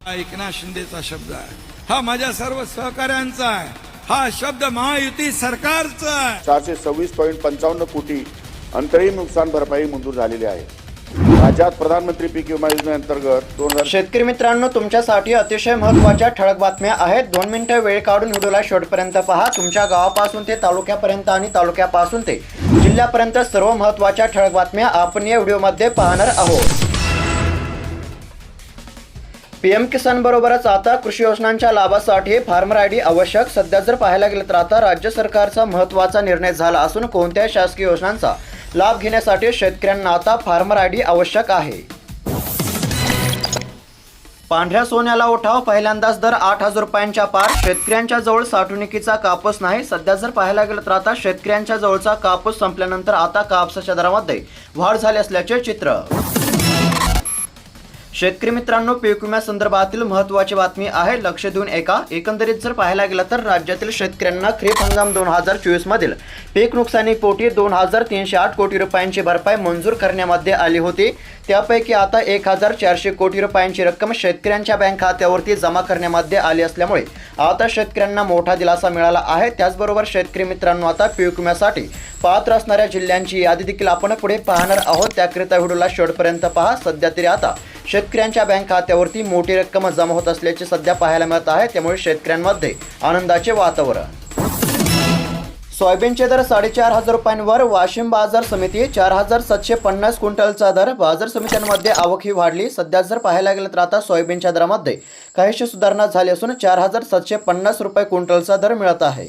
हा एकनाथ शिंदेचा शब्द आहे. हा माझ्या सर्व सहकाऱ्यांचा आहे. हा शब्द महायुती सरकारचा आहे. चारशे सव्वीस पॉईंट पंचावन्न कोटी अंतरिम नुकसान भरपाई मंजूर झालेली आहे. राज्यात प्रधानमंत्री पीक विमा योजनेअंतर्गत दोन हजार शेतकरी मित्रांनो तुमच्यासाठी अतिशय महत्त्वाच्या ठळक बातम्या आहेत. दोन मिनिटं वेळ काढून व्हिडिओला शेवटपर्यंत पहा. तुमच्या गावापासून ते तालुक्यापर्यंत आणि तालुक्यापासून ते जिल्ह्यापर्यंत सर्व महत्त्वाच्या ठळक बातम्या आपण या व्हिडिओमध्ये पाहणार आहोत. पीएम किसान बरोबरच आता कृषी योजनांच्या लाभासाठी फार्मर आय डी आवश्यक. सध्या जर पाहायला गेलं तर आता राज्य सरकारचा महत्त्वाचा निर्णय झाला असून कोणत्याही शासकीय योजनांचा लाभ घेण्यासाठी शेतकऱ्यांना आता फार्मर आय डी आवश्यक आहे. पांढऱ्या सोन्याला उठाव पहिल्यांदाच दर आठ हजार रुपयांच्या पार. शेतकऱ्यांच्या जवळ साठवणुकीचा कापूस नाही. सध्या जर पाहायला गेलं तर आता शेतकऱ्यांच्या जवळचा कापूस संपल्यानंतर आता कापसाच्या दरामध्ये वाढ झाली असल्याचे चित्र. शेतकरी मित्रांनो पीक विम्यासंदर्भातील महत्त्वाची बातमी आहे. लक्ष देऊन एका एकंदरीत जर पाहायला गेलं तर राज्यातील शेतकऱ्यांना खरीप हंगाम दोन हजार चोवीस मधील पीक नुकसानीपोटी दोन हजार तीनशे आठ कोटी रुपयांची भरपाई मंजूर करण्यामध्ये आली होती. त्यापैकी आता एक हजार चारशे कोटी रुपयांची रक्कम शेतकऱ्यांच्या बँक खात्यावरती जमा करण्यामध्ये आली असल्यामुळे आता शेतकऱ्यांना मोठा दिलासा मिळाला आहे. त्याचबरोबर शेतकरी मित्रांनो आता पीक विम्यासाठी पात्र असणाऱ्या जिल्ह्यांची यादी देखील आपण पुढे पाहणार आहोत. त्याकरिता व्हिडिओला शेवटपर्यंत पहा. सध्या तरी आता शेतकऱ्यांच्या बँक खात्यावरती मोठी रक्कम जमा होत असल्याचे सध्या पाहायला मिळत आहे. त्यामुळे शेतकऱ्यांमध्ये आनंदाचे वातावरण. सोयाबीनचे दर साडेचार हजार रुपयांवर. वाशिम बाजार समिती चार हजार सातशे पन्नास क्विंटलचा दर. बाजार समित्यांमध्ये आवक ही वाढली. सध्या जर पाहायला गेलं तर आता सोयाबीनच्या दरामध्ये काहीशी सुधारणा झाली असून चार हजार सातशे पन्नास रुपये क्विंटलचा दर मिळत आहे.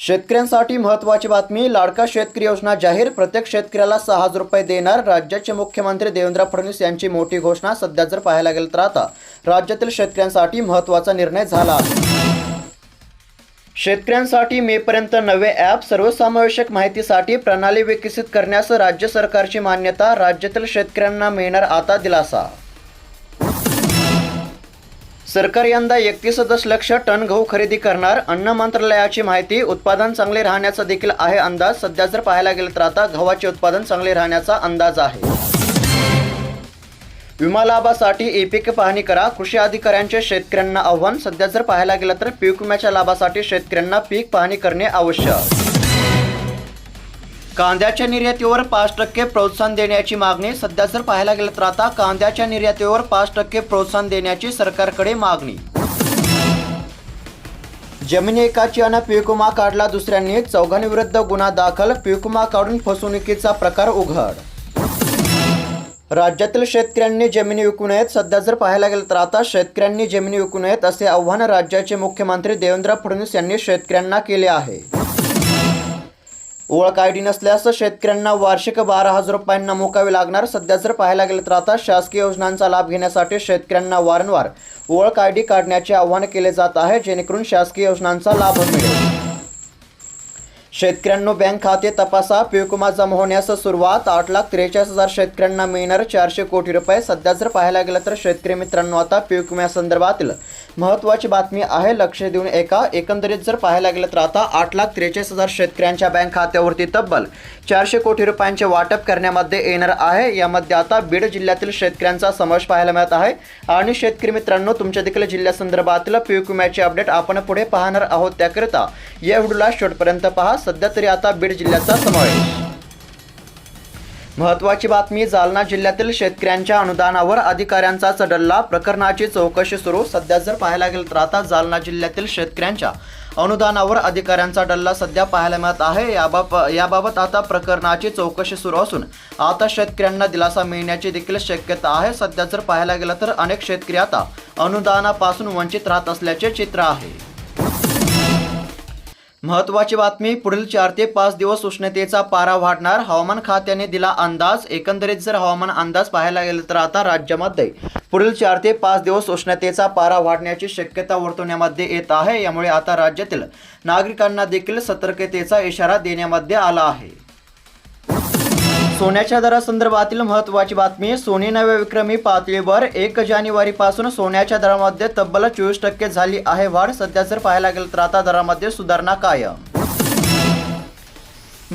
शेतकऱ्यांसाठी महत्त्वाची बातमी लाडका शेतकरी योजना जाहीर प्रत्येक शेतकऱ्याला सहा हजार रुपये देणार राज्याचे मुख्यमंत्री देवेंद्र फडणवीस यांची मोठी घोषणा सध्या जर पाहायला गेलं तर आता. राज्यातील शेतकऱ्यांसाठी महत्त्वाचा निर्णय झाला. शेतकऱ्यांसाठी मेपर्यंत नवे ॲप सर्वसमावेशक माहितीसाठी प्रणाली विकसित करण्यास राज्य सरकारची मान्यता राज्यातील शेतकऱ्यांना मिळणार आता दिलासा. सरकार यंदा एकतीस दशलक्ष टन गहू खरेदी करणार. अन्न मंत्रालयाची माहिती उत्पादन चांगले राहण्याचा देखील आहे अंदाज. सध्या जर पाहायला गेलं तर आता गव्हाचे उत्पादन चांगले राहण्याचा अंदाज आहे. विमा लाभासाठी ई पीक पाहणी करा. कृषी अधिकाऱ्यांचे शेतकऱ्यांना आव्हान. सध्या जर पाहायला गेलं तर पीक विम्याच्या लाभासाठी शेतकऱ्यांना पीक पाहणी करणे आवश्यक. कांद्याच्या निर्यातीवर पाच टक्के प्रोत्साहन देण्याची मागणी सध्या जर पाहायला गेलं तर आता कांद्याच्या निर्यातीवर पाच टक्के प्रोत्साहन देण्याची सरकारकडे मागणी. जमिनी एकाची अन पिकुमा काढला दुसऱ्यांनी चौघांविरुद्ध गुन्हा दाखल पिकुमा काढून फसवणुकीचा प्रकार उघड. राज्यातील शेतकऱ्यांनी जमिनी विकू नयेत सध्या जर पाहायला गेलं तर आता शेतकऱ्यांनी जमिनी विकू नयेत असे आव्हान राज्याचे मुख्यमंत्री देवेंद्र फडणवीस यांनी शेतकऱ्यांना केले आहे. ओळख आय डी नसल्यास शेतकऱ्यांना वार्षिक बारा हजार रुपयांना मोकावे लागणार. सध्या जर पाहायला गेलं तर आता शासकीय योजनांचा लाभ घेण्यासाठी शेतकऱ्यांना वारंवार ओळख आय डी काढण्याचे आवाहन केले जात आहे जेणेकरून शासकीय योजनांचा लाभ मिळेल. शेतकऱ्यांनो बँक खाते तपासा. पीक विमा जमा होण्यास सुरुवात. आठ लाख त्रेचाळीस हजार शेतकऱ्यांना मिळणार चारशे कोटी रुपये. सध्या जर पाहायला गेलं तर शेतकरी मित्रांनो आता पीक महत्त्वाची बातमी आहे लक्ष देऊन एका एकंदरीत जर पाहायला गेलं तर आता आठ लाख त्रेचाळीस हजार शेतकऱ्यांच्या बँक खात्यावरती तब्बल चारशे कोटी रुपयांचे वाटप करण्यामध्ये येणार आहे. यामध्ये आता बीड जिल्ह्यातील शेतकऱ्यांचा समावेश पाहायला मिळत आहे. आणि शेतकरी मित्रांनो तुमच्या देखील जिल्ह्यासंदर्भातील पीक विम्याचे अपडेट आपण पुढे पाहणार आहोत. त्याकरिता या व्हिडिओला शेवटपर्यंत पहा. सध्या तरी आता बीड जिल्ह्याचा समावेश महत्त्वाची बातमी जालना जिल्ह्यातील शेतकऱ्यांच्या अनुदानावर अधिकाऱ्यांचाच डल्ला प्रकरणाची चौकशी सुरू. सध्या जर पाहायला गेलं तर आता जालना जिल्ह्यातील शेतकऱ्यांच्या अनुदानावर अधिकाऱ्यांचा डल्ला सध्या पाहायला मिळत आहे. याबाब याबाबत आता प्रकरणाची चौकशी सुरू असून आता शेतकऱ्यांना दिलासा मिळण्याची देखील शक्यता आहे. सध्या जर पाहायला गेलं तर अनेक शेतकरी आता अनुदानापासून वंचित राहत असल्याचे चित्र आहे. महत्त्वाची बातमी पुढील चार ते पाच दिवस उष्णतेचा पारा वाढणार. हवामान खात्याने दिला अंदाज. एकंदरीत जर हवामान अंदाज पाहायला गेलं तर आता राज्यामध्ये पुढील चार ते पाच दिवस उष्णतेचा पारा वाढण्याची शक्यता वर्तवण्यामध्ये येत आहे. यामुळे आता राज्यातील नागरिकांना देखील सतर्कतेचा इशारा देण्यामध्ये आला आहे. सोन्याच्या दरासंदर्भातील महत्त्वाची बातमी सोने नव्या विक्रमी पातळीवर एक जानेवारीपासून सोन्याच्या दरामध्ये तब्बल चोवीस टक्के झाली आहे वाढ. सध्या जर पाहायला गेलं तर आता दरामध्ये सुधारणा कायम.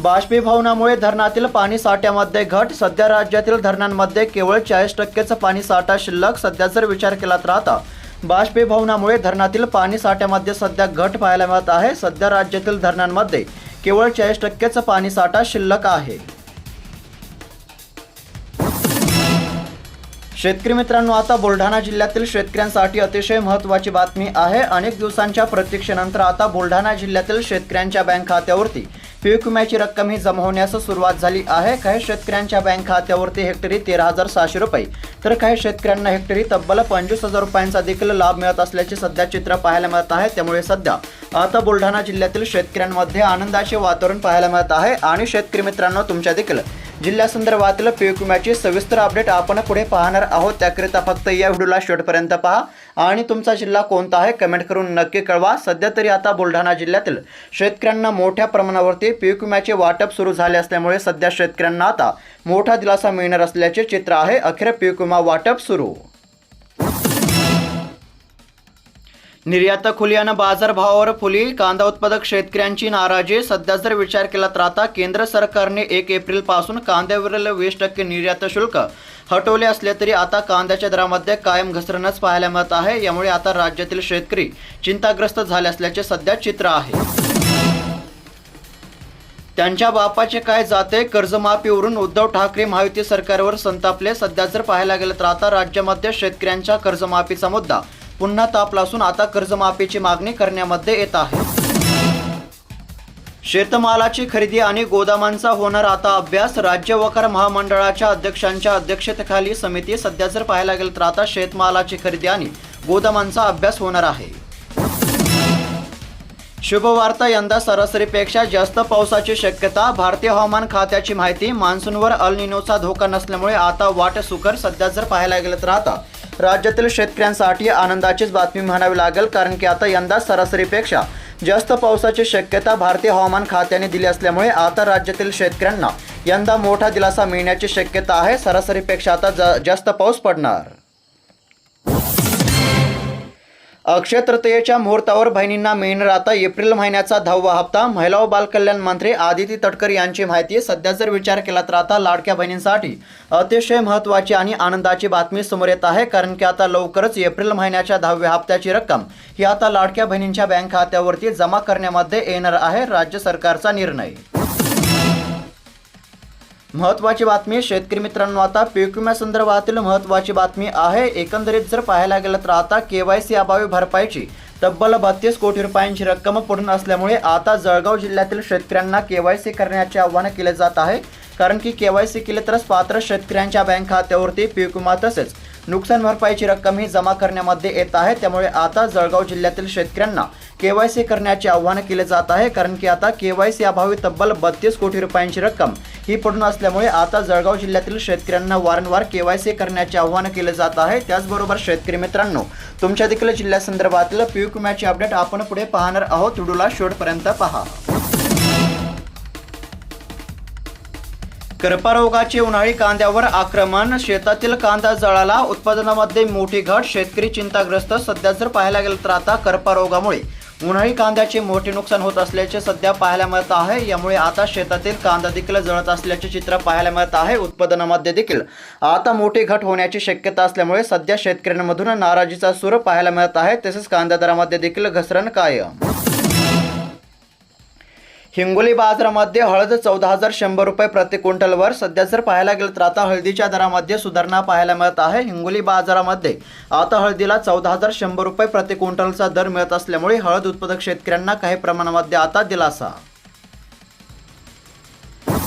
बाष्पीभवनामुळे धरणातील पाणी साठ्यामध्ये घट. सध्या राज्यातील धरणांमध्ये केवळ चाळीस टक्केचं पाणी साठा शिल्लक. सध्या जर विचार केला तर आता बाष्पीभवनामुळे धरणातील पाणी साठ्यामध्ये सध्या घट पाहायला मिळत आहे. सध्या राज्यातील धरणांमध्ये केवळ चाळीस टक्केचं पाणी साठा शिल्लक आहे. शेतकरी मित्रांनो आता बुलढाणा जिल्ह्यातील शेतकऱ्यांसाठी अतिशय महत्त्वाची बातमी आहे. अनेक दिवसांच्या प्रतीक्षेनंतर आता बुलढाणा जिल्ह्यातील शेतकऱ्यांच्या बँक खात्यावरती पीक विम्याची रक्कम ही जमा होण्यास सुरुवात झाली आहे. काही शेतकऱ्यांच्या बँक खात्यावरती हेक्टरी तेरा हजार सहाशे रुपये तर काही शेतकऱ्यांना हेक्टरी तब्बल पंचवीस हजार रुपयांचा देखील लाभ मिळत असल्याचे सध्या चित्र पाहायला मिळत आहे. त्यामुळे सध्या आता बुलढाणा जिल्ह्यातील शेतकऱ्यांमध्ये आनंदाचे वातावरण पाहायला मिळत आहे आणि शेतकरी मित्रांनो तुमच्या देखील. जिल्ह्यासंदर्भातील पीक विम्याची सविस्तर अपडेट आपण पुढे पाहणार आहोत. त्याकरिता फक्त या व्हिडिओला शेवटपर्यंत पहा. आणि तुमचा जिल्हा कोणता आहे कमेंट करून नक्की कळवा. सध्या तरी आता बुलढाणा जिल्ह्यातील शेतकऱ्यांना मोठ्या प्रमाणावरती पीक विम्याचे वाटप सुरू झाले असल्यामुळे सध्या शेतकऱ्यांना आता मोठा दिलासा मिळणार असल्याचे चित्र आहे. अखेर पीक विमा वाटप सुरू. निर्यात खुलियानं बाजारभावावर फुली. कांदा उत्पादक शेतकऱ्यांची नाराजी. सध्या जर विचार केला तर आता केंद्र सरकारने एक एप्रिलपासून कांद्यावरील वीस टक्के निर्यात शुल्क हटवले असले तरी आता कांद्याच्या दरामध्ये कायम घसरणच पाहायला मिळत आहे. यामुळे आता राज्यातील शेतकरी चिंताग्रस्त झाले असल्याचे सध्या चित्र आहे. त्यांच्या बापाचे काय जाते? कर्जमाफीवरून उद्धव ठाकरे महायुती सरकारवर संतापले. सध्या जर पाहायला गेलं तर आता राज्यामध्ये शेतकऱ्यांच्या कर्जमाफीचा मुद्दा पुन्हा तापला असून आता कर्जमाफीची मागणी करण्यामध्ये येत आहे. शेतमालाची खरेदी आणि गोदामांचा होणार आता अभ्यास राज्य वकार महामंडळाच्या अध्यक्षांच्या अध्यक्षतेखाली समिती सध्या जर पाहायला गेलं तर आता शेतमालाची खरेदी आणि गोदामांचा अभ्यास होणार आहे. शुभवार्ता यंदा सरासरीपेक्षा जास्त पावसाची शक्यता भारतीय हवामान खात्याची माहिती मान्सूनवर अल निनोचा धोका नसल्यामुळे आता वाट सुकर सध्या जर पाहायला गेलं तर आता राज्यातील शेतकऱ्यांसाठी आनंदाचीच बातमी म्हणावी लागेल कारण की आता यंदा सरासरीपेक्षा जास्त पावसाची शक्यता भारतीय हवामान खात्याने दिली असल्यामुळे आता राज्यातील शेतकऱ्यांना यंदा मोठा दिलासा मिळण्याची शक्यता आहे. सरासरीपेक्षा आता जा- जास्त पाऊस पडणार. अक्षय तृतीयेच्या मुहूर्तावर बहिणींना मिळणार आता एप्रिल महिन्याचा दहावा हप्ता. महिला व बालकल्याण मंत्री आदिती तटकर यांची माहिती. सध्या जर विचार केला तर आता लाडक्या बहिणींसाठी अतिशय महत्त्वाची आणि आनंदाची बातमी समोर येत आहे. कारण की आता लवकरच एप्रिल महिन्याच्या दहाव्या हप्त्याची रक्कम ही आता लाडक्या बहिणींच्या बँक खात्यावरती जमा करण्यामध्ये येणार आहे. राज्य सरकारचा निर्णय. महत्त्वाची बातमी शेतकरी मित्रांनो आता पीक विम्यासंदर्भातील महत्त्वाची बातमी आहे. एकंदरीत जर पाहायला गेलं तर आता के वाय सी अभावी भरपाईची तब्बल बत्तीस कोटी रुपयांची रक्कम पडून असल्यामुळे आता जळगाव जिल्ह्यातील शेतकऱ्यांना के वाय सी करण्याचे आवाहन केले जात आहे. कारण की केवायसी केले तरच पात्र शेतकऱ्यांच्या बँक खात्यावरती पीक विमा तसेच नुकसान भरपाईची रक्कम ही जमा करण्यामध्ये येत आहे. त्यामुळे आता जळगाव जिल्ह्यातील शेतकऱ्यांना केवायसी करण्याचे आव्हान केले जात आहे. कारण की आता केवायसी अभावी तब्बल बत्तीस कोटी रुपयांची रक्कम ही पडून असल्यामुळे आता जळगाव जिल्ह्यातील शेतकऱ्यांना वारंवार केवायसी करण्याचे आव्हान केले जात आहे. त्याचबरोबर शेतकरी मित्रांनो तुमच्या देखील जिल्ह्यासंदर्भातील पीक विम्याची अपडेट आपण पुढे पाहणार आहोत. व्हिडिओला शेवटपर्यंत पहा. कर्परोगाचे उन्हाळी कांद्यावर आक्रमण. शेतातील कांदा जळाला. उत्पादनामध्ये मोठी घट. शेतकरी चिंताग्रस्त. सध्या जर पाहायला गेलं तर आता कर्परोगामुळे. उन्हाळी कांद्याचे मोठे नुकसान होत असल्याचे सध्या पाहायला मिळत आहे. यामुळे आता शेतातील कांदा देखील जळत असल्याचे चित्र पाहायला मिळत आहे. उत्पादनामध्ये देखील आता मोठी घट होण्याची शक्यता असल्यामुळे सध्या शेतकऱ्यांमधून नाराजीचा सूर पाहायला मिळत आहे. तसेच कांदा दरामध्ये देखील घसरण कायम. हिंगोली बाजारामध्ये हळद चौदा हजार शंभर रुपये प्रति क्विंटलवर. सध्या जर पाहायला गेलं तर आता हळदीच्या दरामध्ये सुधारणा पाहायला मिळत आहे. हिंगोली बाजारामध्ये आता हळदीला चौदा हजार शंभर रुपये प्रति क्विंटलचा दर मिळत असल्यामुळे हळद उत्पादक शेतकऱ्यांना काही प्रमाणामध्ये आता दिलासा.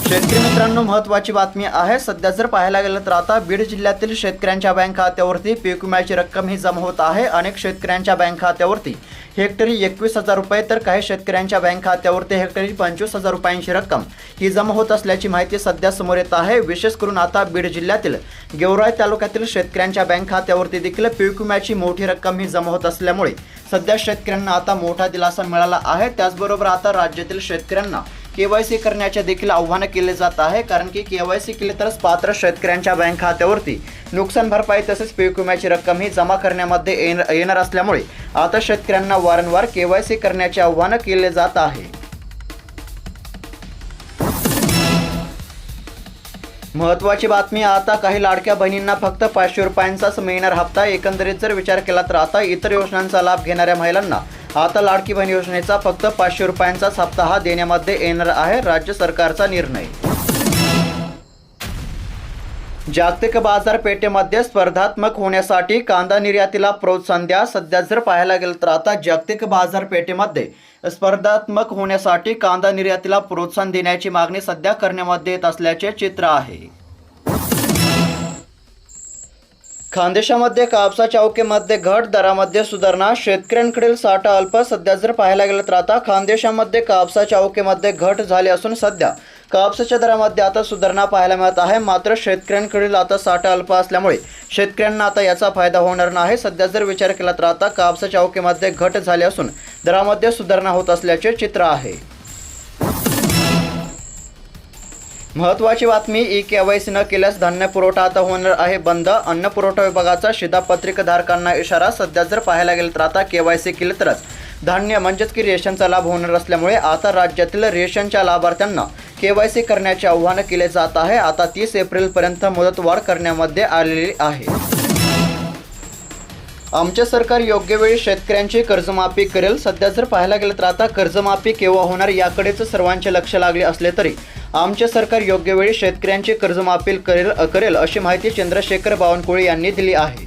शेतकरी मित्रांनो महत्वाची बातमी आहे. सध्या जर पाहायला गेलं तर आता बीड जिल्ह्यातील शेतकऱ्यांच्या बँक खात्यावरती पीक विम्याची रक्कम ही जमा होत आहे अनेक शेतकऱ्यांच्या बँक खात्यावरती हेक्टरी एकवीस हजार रुपये तर काही शेतकऱ्यांच्या बँक खात्यावरती हेक्टरी पंचवीस हजार रुपयांची रक्कम ही जमा होत असल्याची माहिती सध्या समोर येत आहे. विशेष करून आता बीड जिल्ह्यातील गेवराई तालुक्यातील शेतकऱ्यांच्या बँक खात्यावरती देखील पीक विम्याची मोठी रक्कम ही जमा होत असल्यामुळे सध्या शेतकऱ्यांना आता मोठा दिलासा मिळाला आहे. त्याचबरोबर आता राज्यातील शेतकऱ्यांना केवायसी करण्याचे देखील आव्हान केले जात आहे. कारण की केवायसी केले तरच पात्र शेतकऱ्यांच्या बँक खात्यावरती नुकसान भरपाई तसेच पीक विम्याची रक्कम ही जमा करण्यामध्ये येणार असल्यामुळे आता शेतकऱ्यांना वारंवार केवायसी करण्याचे आव्हान केले जात आहे. महत्त्वाची बातमी आता काही लाडक्या बहिणींना फक्त पाचशे रुपयांचाच मिळणार हप्ता. एकंदरीत जर विचार केला तर आता इतर योजनांचा लाभ घेणाऱ्या महिलांना आता लाडकी बहीण योजनेचा फक्त पाचशे रुपयांचाच हप्ता हा देण्यामध्ये येणार आहे राज्य सरकारचा निर्णय. जागतिक बाजारपेठेमध्ये स्पर्धात्मक होण्यासाठी कांदा निर्यातीला प्रोत्साहन द्या. सध्या जर पाहायला गेलं तर आता जागतिक बाजारपेठेमध्ये स्पर्धात्मक होण्यासाठी कांदा निर्यातीला प्रोत्साहन देण्याची मागणी सध्या करण्यामध्ये येत असल्याचे चित्र आहे. खानदेशामध्ये कापसाच्या अवकेमध्ये घट दरामध्ये सुधारणा शेतकऱ्यांकडील साठा अल्प सध्या जर पाहायला गेलं तर आता खानदेशामध्ये कापसाच्या अवकेमध्ये घट झाली असून सध्या कापसाच्या दरामध्ये आता सुधारणा पाहायला मिळत आहे. मात्र शेतकऱ्यांकडील आता साठा अल्प असल्यामुळे शेतकऱ्यांना आता याचा फायदा होणार नाही. सध्या जर विचार केला तर आता कापसाच्या अवकेमध्ये घट झाली असून दरामध्ये सुधारणा होत असल्याचे चित्र आहे. महत्वाची बातमी ई केवायसी न केल्यास धान्य पुरवठा आता होणार आहे बंद. अन्न पुरवठा विभागाचा शिधापत्रिकाधारकांना इशारा सध्या जर पाहायला गेलं तर आता केवायसी केलं तरच. धान्य म्हणजेच की रेशनचा लाभ होणार असल्यामुळे आता राज्यातील रेशनच्या लाभार्थ्यांना केवायसी करण्याचे आव्हान केले जात आहे. आता तीस एप्रिलपर्यंत मुदतवाढ करण्यामध्ये आलेली आहे. आमचे सरकार योग्य वेळी शेतकऱ्यांची कर्जमाफी करेल. सध्या जर पाहायला गेलं तर आता कर्जमाफी केव्हा होणार याकडेच सर्वांचे लक्ष लागले असले तरी. आमचे सरकार योग्य वेळी शेतकऱ्यांची कर्जमाफी करेल करेल अशी माहिती चंद्रशेखर बावनकुळे यांनी दिली आहे.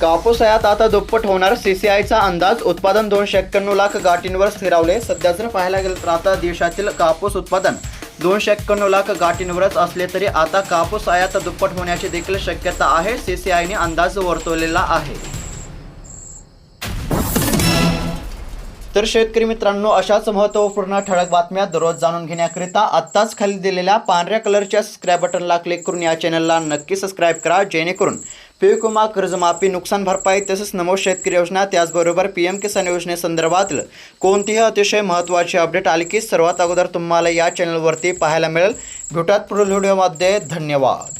कापूस आयात आता दुप्पट होणार. सीसीआयचा अंदाज उत्पादन दोनशे एक्क्याण्णव लाख गाठींवर स्थिरावले. सध्या जर पाहायला गेलं तर आता देशातील कापूस उत्पादन दोनशे एक्क्याण्णव लाख गाठींवरच असले तरी आता कापूस आयात दुप्पट होण्याची देखील शक्यता आहे सीसीआयने अंदाज वर्तवलेला आहे. तर शेतकरी मित्रांनो अशाच महत्त्वपूर्ण ठळक बातम्या दररोज जाणून घेण्याकरिता आत्ताच खाली दिलेल्या पांढऱ्या कलरच्या सबस्क्राईब बटनला क्लिक करून या चॅनलला नक्की सबस्क्राईब करा जेणेकरून पीक विमा कर्जमाफी नुकसान भरपाई तसेच नमो शेतकरी योजना त्याचबरोबर पी एम किसान योजनेसंदर्भातील कोणतीही अतिशय महत्त्वाची अपडेट आली की सर्वात अगोदर तुम्हाला या चॅनलवरती पाहायला मिळेल. भेटूयात पुढील व्हिडिओमध्ये धन्यवाद.